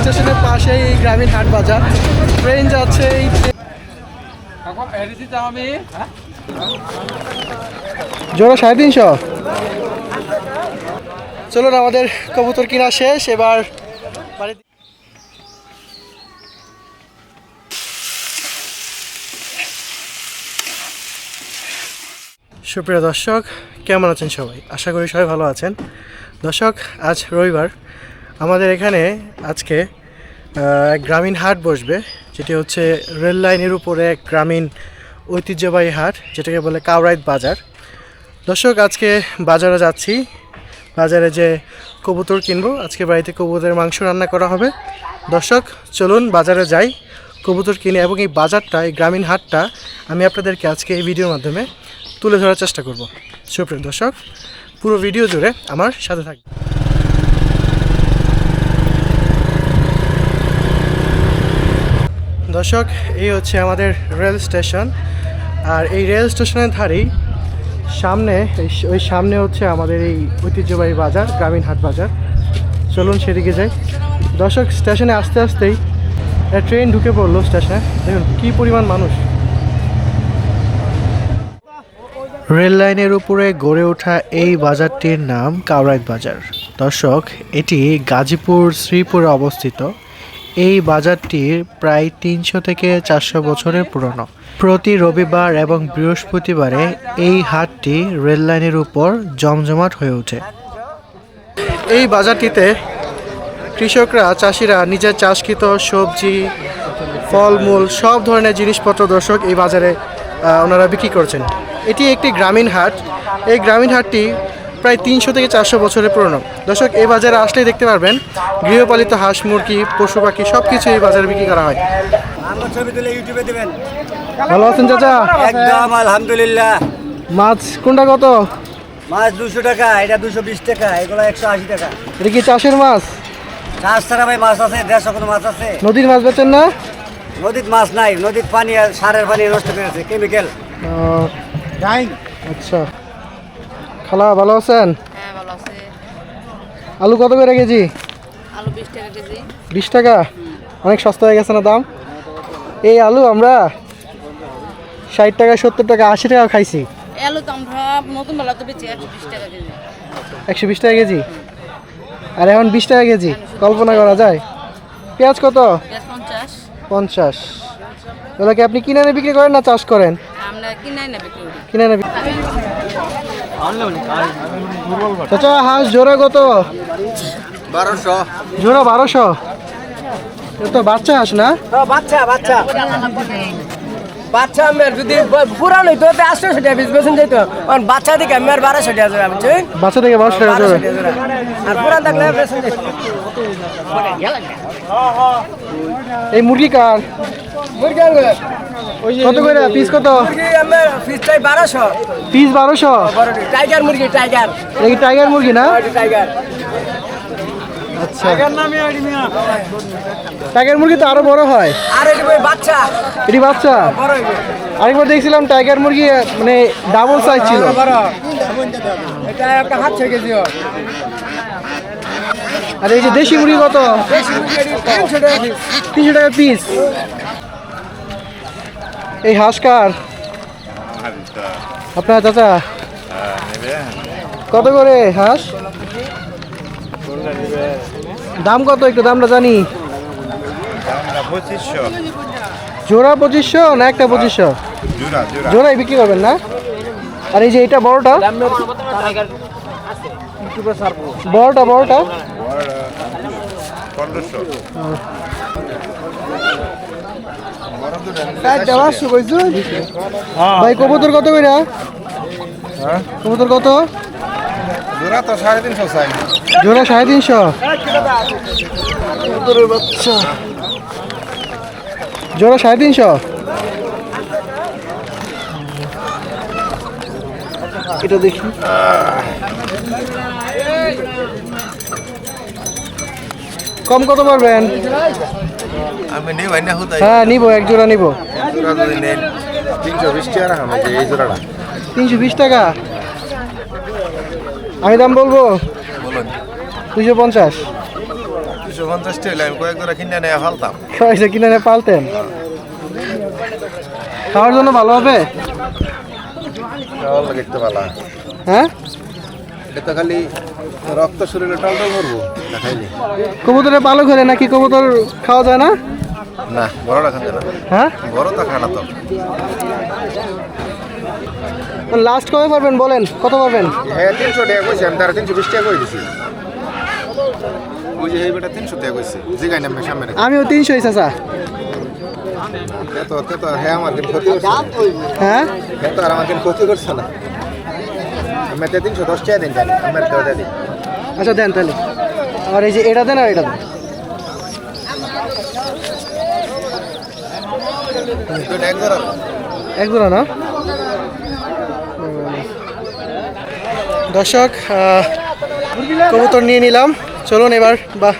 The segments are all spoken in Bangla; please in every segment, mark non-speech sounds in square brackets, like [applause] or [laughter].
স্টেশনের পাশেই এই গ্রামীণ হাট বাজার। ট্রেন যাচ্ছে এই জোড়া সাড়ে তিনশো। চলুন আমাদের কবুতর কিনা শেষ এবার বাড়িতে সুপ্রিয় দর্শক কেমন আছেন সবাই? আশা করি সবাই ভালো আছেন। দর্শক আজ রবিবার আমাদের এখানে আজকে এক গ্রামীণ হাট বসবে, যেটি হচ্ছে রেল লাইনের উপরে এক গ্রামীণ ঐতিহ্যবাহী হাট, যেটাকে বলে কাউরাইত বাজার। দর্শক, আজকে বাজারে যাচ্ছি। বাজারে যে কবুতর কিনবো, আজকে বাড়িতে কবুতরের মাংস রান্না করা হবে। দর্শক, চলুন বাজারে যাই, কবুতর কিনে এবং এই বাজারটা, এই গ্রামীণ হাটটা আমি আপনাদেরকে আজকে এই ভিডিওর মাধ্যমে তুলে ধরার চেষ্টা করব। সুপ্রিয় দর্শক, পুরো ভিডিও জুড়ে আমার সাথে থাকবে দর্শক, এই হচ্ছে আমাদের রেল স্টেশন। আর এই রেল স্টেশনের ধারেই সামনে ওই সামনে হচ্ছে আমাদের এই ঐতিহ্যবাহী বাজার গ্রামীণ হাট বাজার। চলুন সেদিকে যাই। দর্শক, স্টেশনে আসতে আসতেই ট্রেন ঢুকে পড়ল স্টেশনে। দেখুন, কী পরিমাণ মানুষ। রেল লাইনের উপরে গড়ে ওঠা এই বাজারটির নাম কাউরাইত বাজার। দর্শক, এটি গাজীপুর শ্রীপুরে অবস্থিত। এই বাজারটির প্রায় তিনশো থেকে চারশো বছরের পুরনো। প্রতি রবিবার এবং বৃহস্পতিবারে এই হাটটি রেল লাইনের উপর জমজমাট হয়ে ওঠে। এই বাজারটিতে কৃষকরা, চাষিরা নিজের চাষকৃত সবজি, ফলমূল, সব ধরনের জিনিসপত্র দর্শক এই বাজারে ওনারা বিক্রি করছেন। এটি একটি গ্রামীণ হাট। এই গ্রামীণ হাটটি প্রায় তিনশো থেকে চারশো বছরের পুরনো। দর্শক এই বাজারে আসলেই দেখতে পারবেন গৃহপালিত হাঁস মুরগি পশু পাখি সব কিছু এই বাজারে বিক্রি করা হয়। আমার ছবি তুলে ইউটিউবে দেবেন। ভালো আছেন চাচা? একদম আলহামদুলিল্লাহ। মাছ কোনটা কত? মাছ দুশো টাকা এটা দুশো বিশ টাকা এগুলো একশো আশি টাকা। এটা কি চাষের মাছ? চাষ ছাড়া ভাই মাছ আছে দেড়শো কোনো মাছ আছে। নদীর মাছ বেচেন না? নদীর মাছ নাই নদীর পানি আর সারের পানি নষ্ট করেছে কেমিক্যাল আচ্ছা। খালা ভালো আছেন? হ্যাঁ ভালো আছে। আলু কত করে কেজি? আলু বিশ টাকা কেজি। বিশ টাকা? অনেক সস্তা হয়ে গেছে না দাম? এই আলু আমরা ষাট টাকা সত্তর টাকা আশি টাকা খাইছি। আলু তো আমরা নতুন বেলা তো বেচি একশো বিশ টাকা কেজি। টাকা আর এখন বিশ টাকা কেজি? কল্পনা করা যায়? পেঁয়াজ কত? পেঁয়াজ পঞ্চাশ। তাহলে কি আপনি কিনে বিক্রি করেন না চাষ করেন? আমরা কিনাই না বিক্রি করি। কিনে বিক্রি চাচা হাঁস জোড়া কত? বারোশো। জোড়া বারোশো? তো বাচ্চা হাঁস না? বাচ্চা বাচ্চা। বাচ্চা আমার যদি পুরান হইতো তো আটশো টাকা পিস বেছেন যেত কারণ বাচ্চা দিকে আমি বারোশো টাকা বাচ্চা থেকে বারোশো টাকা আর পুরান থাকলে বেছেন এই মুরগি কার? কত করে? পিস কত? পিস বারোশো? টাইগার মুরগি টাইগার টাইগার মুরগি না? টাইগার আচ্ছা। টাইগার মুরগি তো আরও বড় হয়। আর বাচ্চা এটি বাচ্চা? আরেকবার দেখছিলাম টাইগার মুরগি মানে ডাবল সাইজ ছিল। এটা একটা হাত ছয় কেজি আর এই যে দেশি মুরগি কত। তিনশো টাকা পিস এই হাঁস কার আপনার চাচা? কত করে হাঁস? দাম কত একটু, দামটা জানি? জোড়া পঁচিশশো না একটা পঁচিশশো? জোড়া জোড়া জোড়াই বিক্রি করবেন না? আর এই যে এটা বড়টা? বড়টা বড়টা? ভাই, কবুতর কত করে কবুতর কত? জোড়া সাড়ে তিনশো জোড়া সাড়ে তিনশো জোড়া সাড়ে তিনশো। এটা দেখি। কম কত পারবেন? আমি নেই ভাই না হুদাই হ্যাঁ নিবো এক জোড়া নিবো। জোড়া যদি নেন তিনশো বিশ টাকা রাখা আমাকে এই জোড়াটা। তিনশো বিশ টাকা? আমি দাম বলব? বলুন। দুশো পঞ্চাশ। দুশো তিনশো পঞ্চাশ টাকা আমি কয়েক জোড়া কিনে নিয়ে ফেলতাম পয়সা কিনে এনে পালতেন? খাওয়ার জন্য ভালো হবে? ভালো দেখতে পালা। হ্যাঁ? এটা তো খালি রক্ত শরীরে টলটল করব দেখাইনি। কবুতরের পালক হলে নাকি? কবুতর খাওয়া যায় না? না বড়টা খাবে না। হ্যাঁ? বড় তো খানা তো। লাস্ট কবে পারবেন বলেন? কত পারবেন? হ্যাঁ তিনশো টাকা কইছি আমি তারা তিনশো বিশ টাকা করে দিছি। ওই যে এই বেটা তিনশো টাকা কইছে জিগাই নামে সামনে আমিও তিনশো চাচা। তো তো হ্যাঁ আমার দিন ক্ষতি করছে। হ্যাঁ? হ্যাঁ তো আর আমার দিন ক্ষতি করছে না। আমি তিনশো দশ টাকা দিন জানি আমার আচ্ছা দেন তাহলে। আর এই যে এটা দেন আর এটা দেন। এক জোড়া। না? দর্শক কবুতর নিয়ে নিলাম। চলুন এবার বা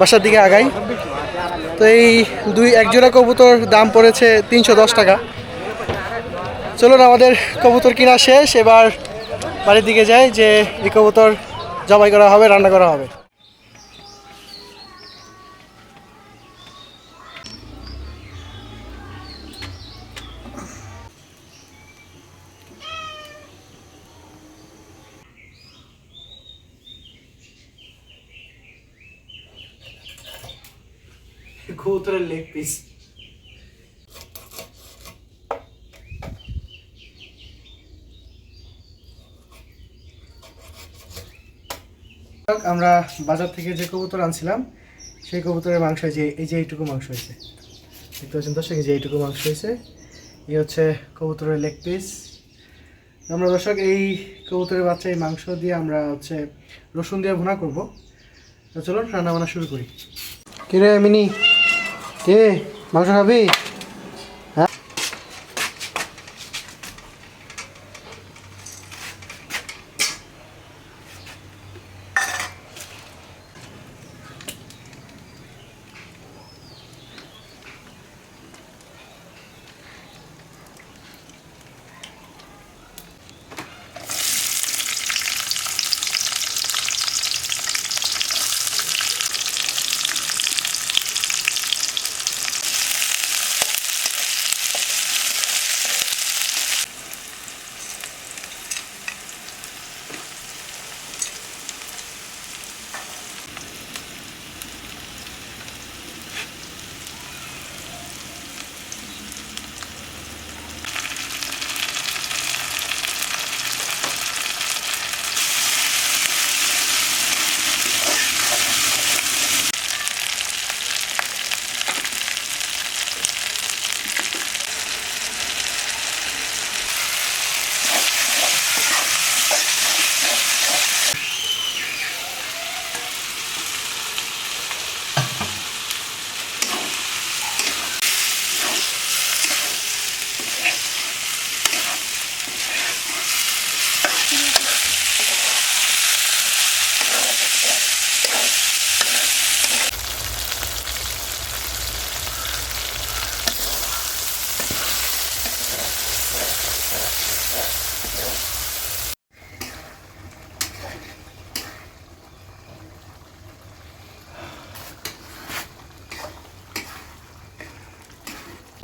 বাসার দিকে আগাই। তো এই দুই এক জোড়া কবুতর দাম পড়েছে তিনশো দশ টাকা। চলুন আমাদের কবুতর কিনা শেষ। এবার বাড়ির দিকে যাই যে এই কবুতর জবাই করা হবে, রান্না করা হবে। কবুতরের লেগ পিস আমরা বাজার থেকে যে কবুতর আনছিলাম, সেই কবুতরের মাংস যে, এই যে এইটুকু মাংস হয়েছে। দেখতে পাচ্ছেন দর্শক, এই যে এইটুকু মাংস হয়েছে। এই হচ্ছে কবুতরের লেগ পিস আমরা দর্শক, এই কবুতরের বাচ্চা, এই মাংস দিয়ে আমরা হচ্ছে রসুন দিয়ে ভুনা করব। চলুন রান্না বান্না শুরু করি। কিরে মিনি? কে? মাংস খাবি?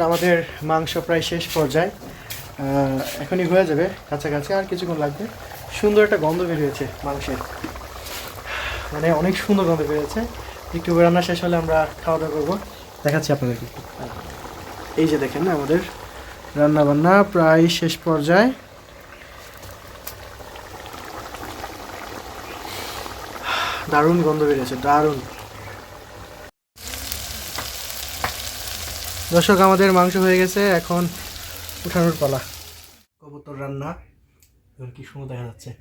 আমাদের মাংস প্রায় শেষ পর্যায়ে। এখনই হয়ে যাবে কাছাকাছি, আর কিছুক্ষণ লাগবে। সুন্দর একটা গন্ধ বেরিয়েছে মাংসের। মানে অনেক সুন্দর গন্ধ বেরিয়েছে একটু রান্না শেষ হলে আমরা খাওয়া দাওয়া করব। দেখাচ্ছি আপনাদেরকে। এই যে দেখেন না আমাদের রান্না বান্না প্রায় শেষ পর্যায়ে। দারুণ গন্ধ বেরিয়েছে দারুণ। দর্শক, আমাদের মাংস হয়ে গেছে। এখন উঠানোর পালা। কবুতর রান্না। এবার কি সুন্দর দেখা যাচ্ছে।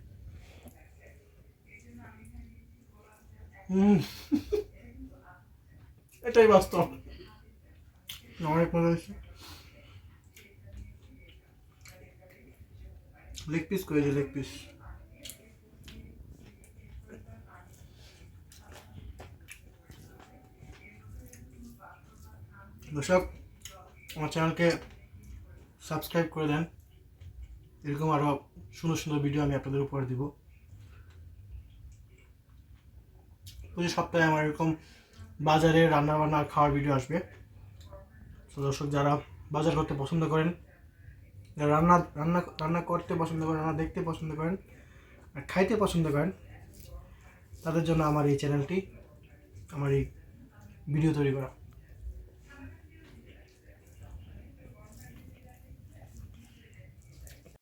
[laughs] এটাই বাস্তব। অনেক মজা হয়েছে। লেগ পিস করেছে লেগ পিস দর্শক আমার চ্যানেলকে সাবস্ক্রাইব করে দেন। এরকম আরও সুন্দর সুন্দর ভিডিও আমি আপনাদের উপরে দিব। প্রতি সপ্তাহে আমার এরকম বাজারে রান্না বান্না খাওয়ার ভিডিও আসবে। তো দর্শক, যারা বাজার করতে পছন্দ করেন, যারা রান্না রান্না রান্না করতে পছন্দ করেন, রান্না দেখতে পছন্দ করেন, আর খাইতে পছন্দ করেন, তাদের জন্য আমার এই চ্যানেলটি আমার এই ভিডিও তৈরি করা।